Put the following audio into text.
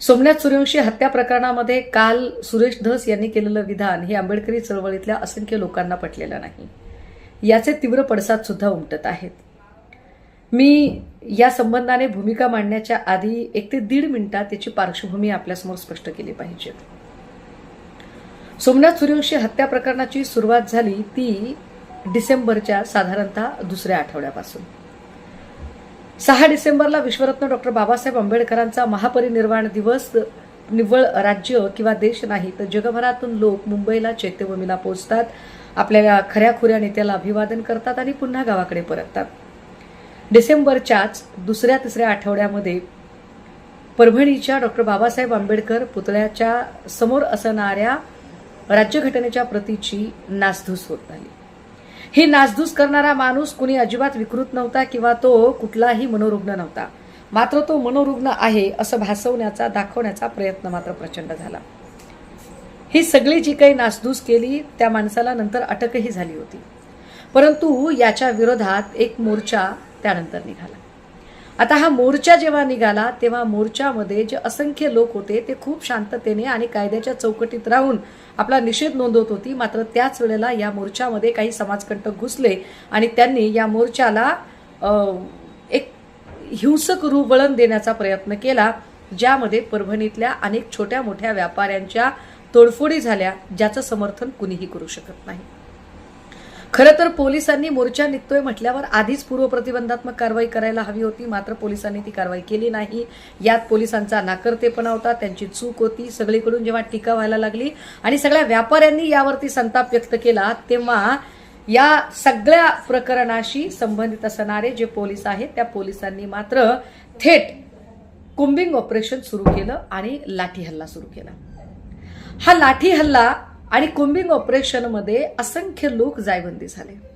सोमनाथ सूर्यवंशी हत्या प्रकरणामध्ये काल सुरेश धस यांनी केलेलं विधान हे आंबेडकरी चळवळीतल्या असंख्य लोकांना पटलेलं नाही. याचे तीव्र पडसाद सुद्धा उमटत आहेत. मी या संबंधाने भूमिका मांडण्याच्या आधी एक ते दीड मिनिटात त्याची पार्श्वभूमी आपल्यासमोर स्पष्ट केली पाहिजे. सोमनाथ सूर्यवंशी हत्या प्रकरणाची सुरुवात झाली ती डिसेंबरच्या साधारणतः दुसऱ्या आठवड्यापासून. सहा डिसेंबरला विश्वरत्न डॉक्टर बाबासाहेब आंबेडकरांचा महापरिनिर्वाण दिवस निव्वळ राज्य किंवा देश नाही तर जगभरातून लोक मुंबईला चैत्यभूमीला पोहोचतात. आपल्या खऱ्याखुऱ्या नेत्याला अभिवादन करतात आणि पुन्हा गावाकडे परततात. डिसेंबरच्याच दुसऱ्या तिसऱ्या आठवड्यामध्ये परभणीच्या डॉक्टर बाबासाहेब आंबेडकर पुतळ्याच्या समोर असणाऱ्या राज्यघटनेच्या प्रतीची नासधूस होत नाही. ही नासधूस करणारा माणूस कुणी अजिबात विकृत नव्हता किंवा तो कुठलाही मनोरुग्ण नव्हता. मात्र तो मनोरुग्ण आहे असं भासवण्याचा दाखवण्याचा प्रयत्न मात्र प्रचंड झाला. ही सगळी जी काही नासधूस केली त्या माणसाला नंतर अटकही झाली होती. परंतु याच्या विरोधात एक मोर्चा त्यानंतर निघाला. आता हा मोर्चा जेव्हा निघाला तेव्हा मोर्चामध्ये जे असंख्य लोक होते ते खूप शांततेने आणि कायद्याच्या चौकटीत राहून आपला निषेध नोंदवत होती. मात्र त्याच वेळेला या मोर्चामध्ये काही समाजकंटक घुसले आणि त्यांनी या मोर्चाला एक हिंसक रूप वळण देण्याचा प्रयत्न केला ज्यामध्ये परभणीतल्या अनेक छोट्या मोठ्या व्यापाऱ्यांच्या तोडफोडी झाल्या ज्याचं समर्थन कुणीही करू शकत नाही. खरं तर पोलिसांनी मोर्चा निघतोय म्हटल्यावर आधीच पूर्व प्रतिबंधात्मक कारवाई करायला हवी होती. मात्र पोलिसांनी ती कारवाई केली नाही. यात पोलिसांचा नाकर्तेपणा होता. त्यांची चूक होती. सगळीकडून जेव्हा टीका व्हायला लागली आणि सगळ्या व्यापाऱ्यांनी यावरती संताप व्यक्त केला तेव्हा या सगळ्या प्रकरणाशी संबंधित असणारे जे पोलीस आहेत त्या पोलिसांनी मात्र थेट कुंबिंग ऑपरेशन सुरू केलं आणि लाठी हल्ला सुरू केला. हा लाठी हल्ला आणि कुंबिंग ऑपरेशनमध्ये असंख्य लोक जायबंदी झाले.